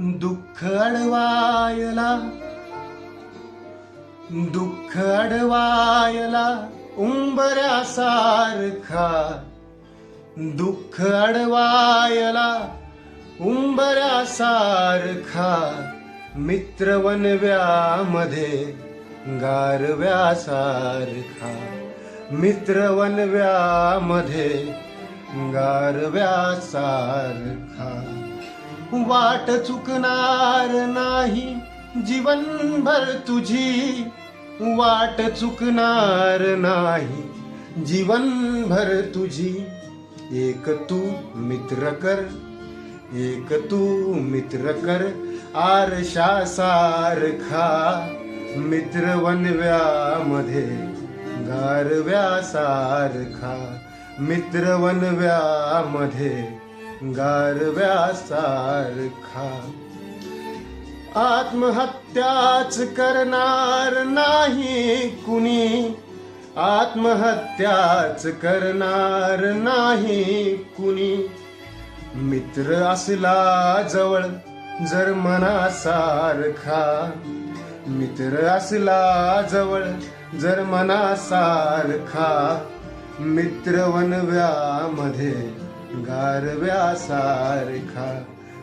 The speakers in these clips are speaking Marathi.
दुःख अडवायला दुःख अडवायला उंबऱ्यासारखा दुःख अडवायला उंबऱ्यासारखा मित्र वनव्यामध्ये गारव्यासारखा मित्र वनव्यामध्ये गारव्यासारखा. वाट चुकणार नाही. जीवनभर तुझी वाट चुकणार नाही. जीवनभर तुझी एक तू मित्र कर एक तू मित्र कर आरशासारखा मित्र वनव्यामध्ये गारव्यासारखा मित्र वनव्यामध्ये. गारव्यासारखा आत्महत्याच करणार नाही कुणी. आत्महत्याच करणार नाही कुणी. मित्र असला जवळ जर मनासारखा. मित्र असला जवळ जर मनासारखा. मित्र वनव्यामध्ये गारव्यासारखा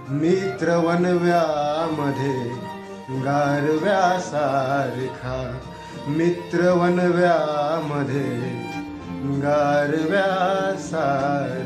मित्र वनव्यामध्ये. गारव्यासारखा मित्र वनव्यामध्ये. गारव्यासार